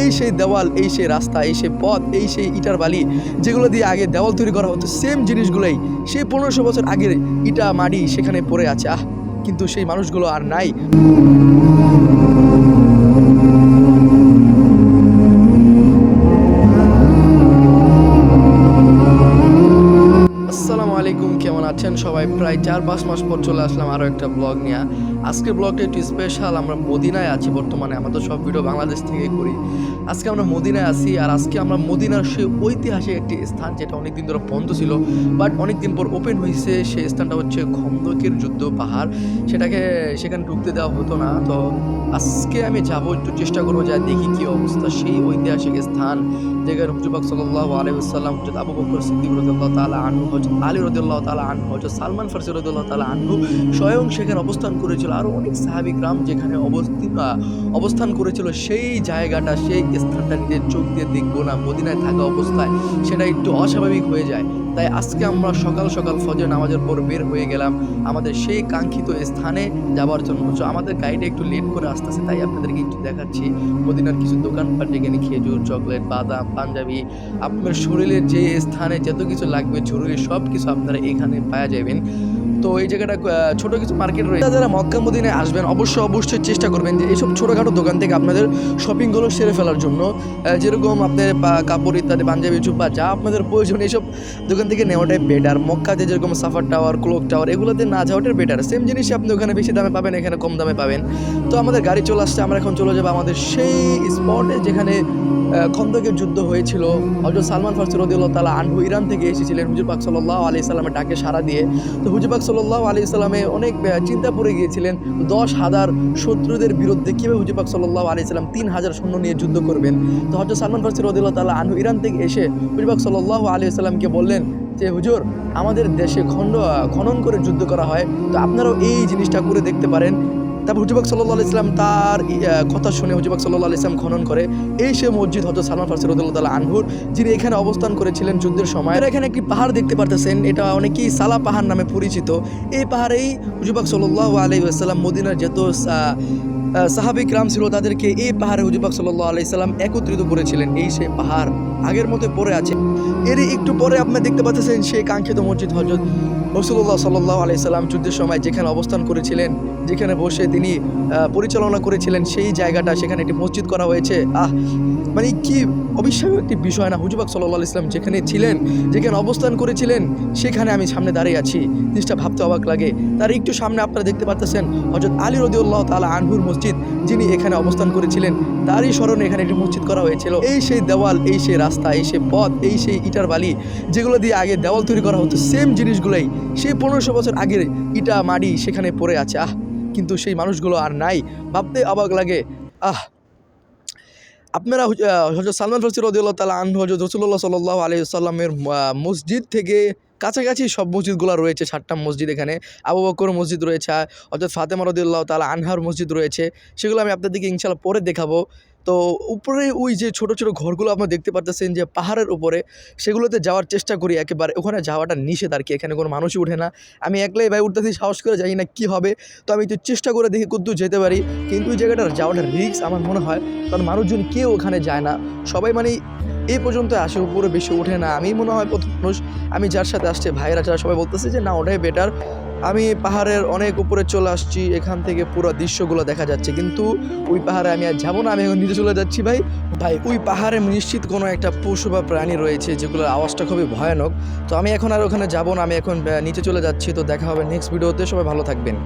এই সেই দেওয়াল, এই সেই রাস্তা, এই সেই পথ, এই সেই ইটার বালি যেগুলো দিয়ে আগে দেওয়াল তৈরি করা হতো সেম জিনিসগুলোই। সেই পনেরোশো বছর আগের ইটা মাটি সেখানে পড়ে আছে। আহ, কিন্তু সেই মানুষগুলো আর নাই। সবাই প্রায় চার পাঁচ মাস পর চলে আসলাম আরও একটা ব্লগ নিয়ে। আজকে ব্লগটা একটু স্পেশাল আমরা মদিনায় আছি বর্তমানে, আমরা তো সব ভিডিও বাংলাদেশ থেকে করি। আজকে আমরা মদিনায় আছি, আর আজকে আমরা মদিনার সেই ঐতিহাসিক একটি স্থান, যেটা অনেক দিন ধরে বন্ধ ছিল বাট অনেক দিন পর ওপেন হয়েছে, সেই স্থানটা হচ্ছে খন্দকের যুদ্ধ পাহাড়। সেটাকে সেখানে ঢুকতে দেওয়া হতো না, তো আজকে আমি যাব, একটু চেষ্টা করব, যা দেখি কি অবস্থা, সেই ঐতিহাসিক স্থান, যেখানে হুজুবাক সাল্লাহ আলহিসাল্লাম হজরত আবু বকর সিদ্দিক রদুল্লাহ তালা আনহু হজরত আলী রদুল্লাহ তালা আনহু হজরত সালমান ফারসি রদুল্লাহ তালা আনহু স্বয়ং সেখানে অবস্থান করেছিল। আরও অনেক সাহাবিক রাম যেখানে অবস্থিত অবস্থান করেছিল। সেই জায়গাটা, সেই স্থানটা নিজের চোখ দিয়ে দেখব না, মদিনায় থাকা অবস্থায় সেটা একটু অস্বাভাবিক হয়ে যায়। তাই আজকে আমরা সকাল সকাল ফজর নামাজের পর বের হয়ে গেলাম আমাদের সেই কাঙ্ক্ষিত স্থানে যাওয়ার জন্য। আমাদের গাড়িটা একটু লেট করে আসতেছে, তাই আপনাদেরকে একটু দেখাচ্ছি। মদিনার কিছু দোকানপাট যেখানে খেজুর, চকলেট, বাদাম, পাঞ্জাবি। আপনার শরীরের যে স্থানে যত কিছু লাগবে, জরুরি সব কিছু আপনারা এখানে পাওয়া যাবেন। me. তো এই জায়গাটা ছোট কিছু মার্কেট রয়েছে। যারা মক্কা মদিনায় আসবেন, অবশ্যই অবশ্যই চেষ্টা করবেন যে এইসব ছোটোখাটো দোকান থেকে আপনাদের শপিংগুলো সেরে ফেলার জন্য। যেরকম আপনাদের পা- কাপড় ইত্যাদি, পাঞ্জাবি, জুব্বা, যা আপনাদের প্রয়োজন, এইসব দোকান থেকে নেওয়াটাই বেটার মক্কাতে যেরকম সাফার টাওয়ার, ক্লোক টাওয়ার, এগুলোতে না যাওয়াটাই বেটার সেম জিনিসই আপনি ওখানে বেশি দামে পাবেন, এখানে কম দামে পাবেন। তো আমাদের গাড়ি চলে আসছে, আমরা এখন চলে যাব আমাদের সেই স্পটে যেখানে খন্দকের যুদ্ধ হয়েছিল। হজরত সালমান ফারসি তালা আনহু ইরান থেকে এসেছিলেন। হুজুর পাক সাল্লাহ আলি সাল্লামের ডাকে সাড়া দিয়ে। তো হুজুর পাক সাল্লাহ আলি সাল্লামে অনেক চিন্তা পড়ে গিয়েছিলেন, দশ হাজার শত্রুদের বিরুদ্ধে কীভাবে হুজুপাক সাল্লাহ আলি সাল্লাম তিন হাজার সৈন্য নিয়ে যুদ্ধ করবেন? তো হজরত সালমান ফারসি রদুল্লাহ তাল্লাহ আনহু ইরান থেকে এসে হুজুর পাক সাল্লাহ আলি সাল্লামকে বললেন যে, হুজুর, আমাদের দেশে খণ্ড খনন করে যুদ্ধ করা হয়। তো আপনারাও এই জিনিসটা করে দেখতে পারেন। তারপর হুজুবাক সাল্লাহ ইসলাম তার কথা শুনে হুজুবাক সাল্লাহ ইসলাম খনন করে এই সে মসজিদ হতো সালমান ফারসি রদুল্লাহ তালা আনহুর, যিনি এখানে অবস্থান করেছিলেন যুদ্ধের সময়। এখানে একটি পাহাড় দেখতে পারতেছেন, এটা অনেকেই সালা পাহাড় নামে পরিচিত। এই পাহাড়েই হুজুবাক সাল্লাহ আলি আসসালাম মদিনার যত সাহাবিক রাম ছিল তাদেরকে এই পাহাড়ে হুজুবাক সাল্লাহ আলি সাল্লাম একত্রিত করেছিলেন। এই সে পাহাড় আগের মতো পড়ে আছে। এরই একটু পরে আপনি দেখতে পাচ্ছেন সেই কাঙ্ক্ষিত মসজিদ হজরত রসুল্লাহ সাল্লাহ আলি সাল্লাম যুদ্ধের সময় যেখানে অবস্থান করেছিলেন, যেখানে বসে তিনি পরিচালনা করেছিলেন, সেই জায়গাটা, সেখানে একটি মসজিদ করা হয়েছে। আহ মানে কি অবিস্বাভাবিক একটি বিষয় না হুজুবাক সাল্লাহ ইসলাম যেখানে ছিলেন, যেখানে অবস্থান করেছিলেন, সেখানে আমি সামনে দাঁড়িয়ে আছি। জিনিসটা ভাবতে অবাক লাগে। তার একটু সামনে আপনারা দেখতে পাচ্ছেন হজরত আলী রদিউল্লাহ তালা আনহুর মসজিদ, যিনি এখানে অবস্থান করেছিলেন, তারই স্মরণে এখানে একটি মসজিদ করা হয়েছিল। এই সেই দেওয়াল, এই সেই রাস্তা, এই সেই পথ, এই সেই ইটার বালি যেগুলো দিয়ে আগে দেওয়াল তৈরি করা হতো সেম জিনিসগুলোই। সেই পনেরোশো বছর আগের ইটা মাটি সেখানে পড়ে আছে। আহ, কিন্তু সেই মানুষগুলো আর নাই। ভাবতে অবাক লাগে। আহ, আপনারা হুজ- হজরত সালমান ফরসি রদিউল্লাহ তালা আনহু, হজরত রসুল্লাহ সাল্লাহ আলি সাল্লামের মসজিদ থেকে কাছাকাছি সব মসজিদগুলো রয়েছে, সাতটা মসজিদ এখানে। আবু বকর মসজিদ রয়েছে অর্থাৎ ফাতেমা রদুল্লাহ তালা আনহার মসজিদ রয়েছে। সেগুলো আমি আপনাদেরকে ইনশাল্লাহ পরে দেখাবো। তো উপরে ওই যে ছোট ছোট ঘরগুলো আপনারা দেখতে পারতেছেন যে পাহাড়ের উপরে, সেগুলোতে যাওয়ার চেষ্টা করি একেবারে। ওখানে যাওয়াটা নিষেধ আর কি, এখানে কোনো মানুষই উঠে না। আমি একলাই ভাই উঠতেছি, সাহস করে জানি না কী হবে। তো আমি একটু চেষ্টা করে দেখি কদ্দূর যেতে পারি, কিন্তু ওই জায়গাটার যাওয়াটা রিক্স আমার মনে হয়, কারণ মানুষজন কেউ ওখানে যায় না। সবাই মানে এই পর্যন্ত আসে, উপরে বেশি ওঠে না। আমি মনে হয় প্রথম মানুষ। আমি যার সাথে আসছে ভাইরা যারা সবাই বলতেছে যে, না, ওটাই বেটার আমি পাহাড়ের অনেক উপরে চলে আসছি, এখান থেকে পুরো দৃশ্যগুলো দেখা যাচ্ছে। কিন্তু ওই পাহাড়ে আমি আর যাব না, আমি এখন নিচে চলে যাচ্ছি ভাই। ভাই, ওই পাহাড়ে নিশ্চিত কোনো একটা পশু বা প্রাণী রয়েছে, যেগুলোর আওয়াজটা খুবই ভয়ানক। তো আমি এখন আর ওখানে যাব না, আমি এখন নিচে চলে যাচ্ছি, তো দেখা হবে নেক্সট ভিডিওতে সবাই ভালো থাকবেন।